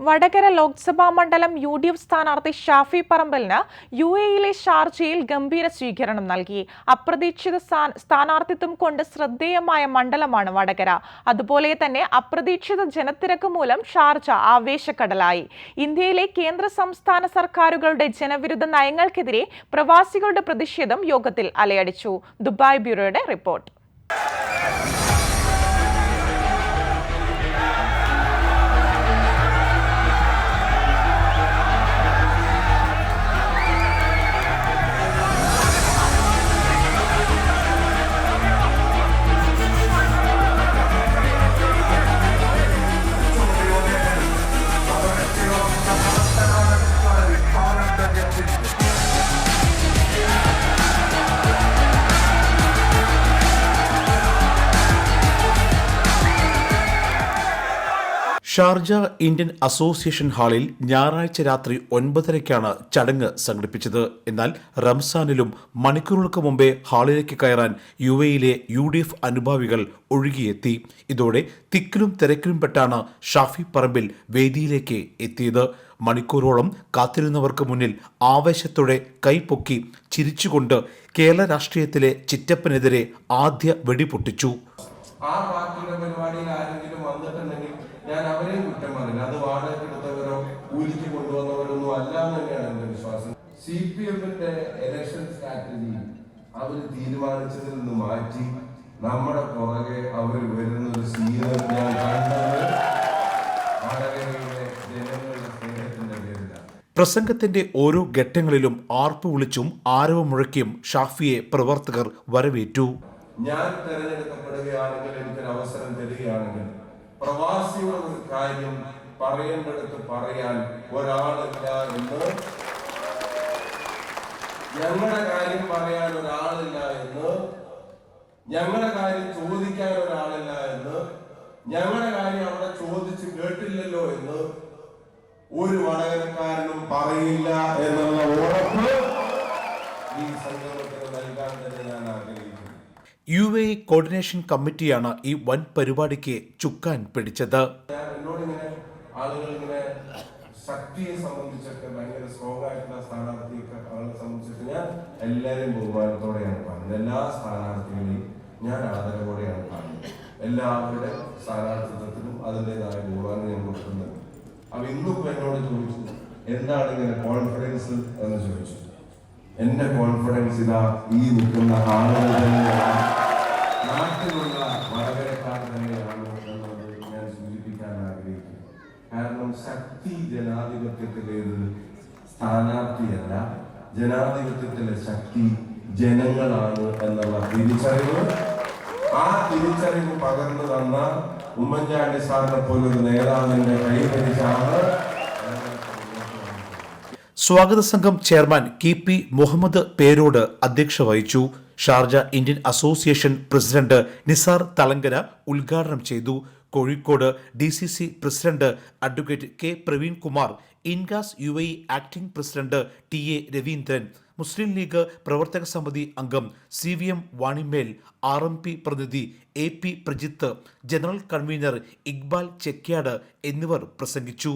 വടകര ലോക്സഭാ മണ്ഡലം U D F സ്ഥാനാർത്ഥി Shafi പറമ്പലിന് U എയിലെ ഷാർജയിൽ ഗംഭീര സ്വീകരണം നൽകി. അപ്രതീക്ഷിത സ്ഥാ- സ്ഥാനാർത്ഥിത്വം കൊണ്ട് ശ്രദ്ധേയമായ മണ്ഡലമാണ് വടകര. അതുപോലെ തന്നെ അപ്രതീക്ഷിത ജനത്തിരക്ക് മൂലം ഷാർജ ആവേശക്കടലായി. ഇന്ത്യയിലെ കേന്ദ്ര സംസ്ഥാന സർക്കാരുകളുടെ ജനവിരുദ്ധ നയങ്ങൾക്കെതിരെ പ്രവാസികളുടെ പ്രതിഷേധം യോഗത്തിൽ അലയടിച്ചു. ദുബായ് ബ്യൂറോയുടെ റിപ്പോർട്ട്. ഷാർജ ഇന്ത്യൻ അസോസിയേഷൻ ഹാളിൽ ഞായറാഴ്ച രാത്രി ഒൻപതരയ്ക്കാണ് ചടങ്ങ് സംഘടിപ്പിച്ചത്. എന്നാൽ റംസാനിലും മണിക്കൂറുകൾക്ക് മുമ്പേ ഹാളിലേക്ക് കയറാൻ യു എയിലെ യു ഡി എഫ് അനുഭാവികൾ ഒഴുകിയെത്തി. ഇതോടെ തിക്കിലും തിരക്കിലും പെട്ടാണ് ഷാഫി പറമ്പിൽ വേദിയിലേക്ക് എത്തിയത്. മണിക്കൂറോളം കാത്തിരുന്നവർക്ക് മുന്നിൽ ആവേശത്തോടെ കൈപൊക്കി ചിരിച്ചുകൊണ്ട് കേരള രാഷ്ട്രീയത്തിലെ ചിറ്റപ്പനെതിരെ ആദ്യ വെടിപൊട്ടിച്ചു. ആ പരിപാടിയിൽ ഞാൻ അവരെയും കുറ്റം പറയില്ല അത് വാടക എടുത്തവരോ കൂലിക്ക് കൊണ്ടുവന്നവരൊന്നും അല്ല എന്ന് തന്നെയാണ് എന്റെ വിശ്വാസം. സി പി എമ്മിന്റെ ഇലക്ഷൻ സ്ട്രാറ്റജി അവർ തീരുമാനിച്ചതിൽ നിന്ന് മാറ്റി നമ്മുടെ പുറകെ അവർ വരുന്ന ഒരു സീനിയർ ഞാൻ കണ്ടത് വടകരയിലെ ജനങ്ങളുടെ സ്നേഹത്തിന്റെ പേരിലാണ്. പ്രസംഗത്തിന്റെ ഓരോ ഘട്ടങ്ങളിലും ആർപ്പ് വിളിച്ചും ആരവ് മുഴക്കിയും ഷാഫിയെ പ്രവർത്തകർ വരവേറ്റു. ഞാൻ തെരഞ്ഞെടുക്കപ്പെടുകയാണെങ്കിൽ എനിക്കൊരു അവസരം തരികയാണെങ്കിൽ പ്രവാസിയുടെ കാര്യം പറയേണ്ടടുത്ത് പറയാൻ ഒരാളില്ല എന്ന്. ഞങ്ങളുടെ കാര്യം പറയാൻ ഒരാളില്ല എന്ന്. ഞങ്ങളുടെ കാര്യം ചോദിക്കാൻ ഒരാളില്ല എന്ന്. ഞങ്ങളുടെ കാര്യം അവിടെ ചോദിച്ചു കേട്ടില്ലല്ലോ എന്ന്. ഒരു വടകരക്കാരനും പറയില്ല എന്നുള്ള ഉറപ്പ് ഈ സംഗമത്തിന് നൽകാൻ തന്നെ ഞാൻ ആഗ്രഹിക്കുന്നു യു കോർഡിനേഷൻ കമ്മിറ്റിയാണ് ഈ വൻ പരിപാടിക്ക് ചുക്കാൻ പിടിച്ചത്. ശക്തിയെ സംബന്ധിച്ചൊക്കെ ഭയങ്കര സ്ട്രോങ് ആയിട്ടുള്ള സ്ഥാനാർത്ഥിയൊക്കെ അവരെ സംബന്ധിച്ചിട്ട് ഞാൻ എല്ലാവരെയും ബഹുമാനത്തോടെയാണ് കാണുന്നത്. എല്ലാ സ്ഥാനാർത്ഥികളെയും ഞാൻ ആദരവോടെയാണ് കാണുന്നത്. എല്ലാവരുടെ സ്ഥാനാർത്ഥിത്വത്തിനും അതിന്റെതായ ബഹുമാനം ഞാൻ കൊടുക്കുന്നുണ്ട്. അപ്പൊ ഇന്നിപ്പോ എന്നോട് ചോദിച്ചു എന്താണ് ഇങ്ങനെ കോൺഫിഡൻസ് എന്ന് ചോദിച്ചു? എന്റെ കോൺഫിഡൻസ് ഇതാ ഈ നിൽക്കുന്ന ആളുകൾ നാട്ടിലുള്ള വടകരക്കാർ തന്നെയാണ് എന്നുള്ളത് ഞാൻ സൂചിപ്പിക്കാൻ ആഗ്രഹിക്കുന്നു. കാരണം ശക്തി ജനാധിപത്യത്തിലേത് സ്ഥാനാർത്ഥിയല്ല. ജനാധിപത്യത്തിലെ ശക്തി ജനങ്ങളാണ് എന്നുള്ള തിരിച്ചറിവ്. ആ തിരിച്ചറിവ് പകർന്നു തന്ന ഉമ്മൻചാണ്ടി സാറിനെ പോലൊരു നേതാവിന്റെ കൈവരിച്ചാണ് സ്വാഗത സംഘം chairman K P Muhammad Perod അധ്യക്ഷ വഹിച്ചു. Sharjah Indian association president Nisar Thalangara ഉദ്ഘാടനം ചെയ്തു. Kozhikode D C C president advocate K Praveen Kumar INCAS U A acting president T A Raveendran Muslim League പ്രവർത്തക സമിതി അംഗം C V M Vanimel R M P പ്രതിനിധി A P Prajith general convener Iqbal Chekkiad എന്നിവർ പ്രസംഗിച്ചു.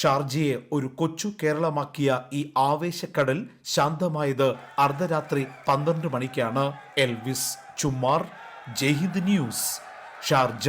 ഷാർജയെ ഒരു കൊച്ചു കേരളമാക്കിയ ഈ ആവേശക്കടൽ ശാന്തമായത് അർദ്ധരാത്രി പന്ത്രണ്ട് മണിക്കാണ്. Elvis Chummar Jaihind news Sharjah.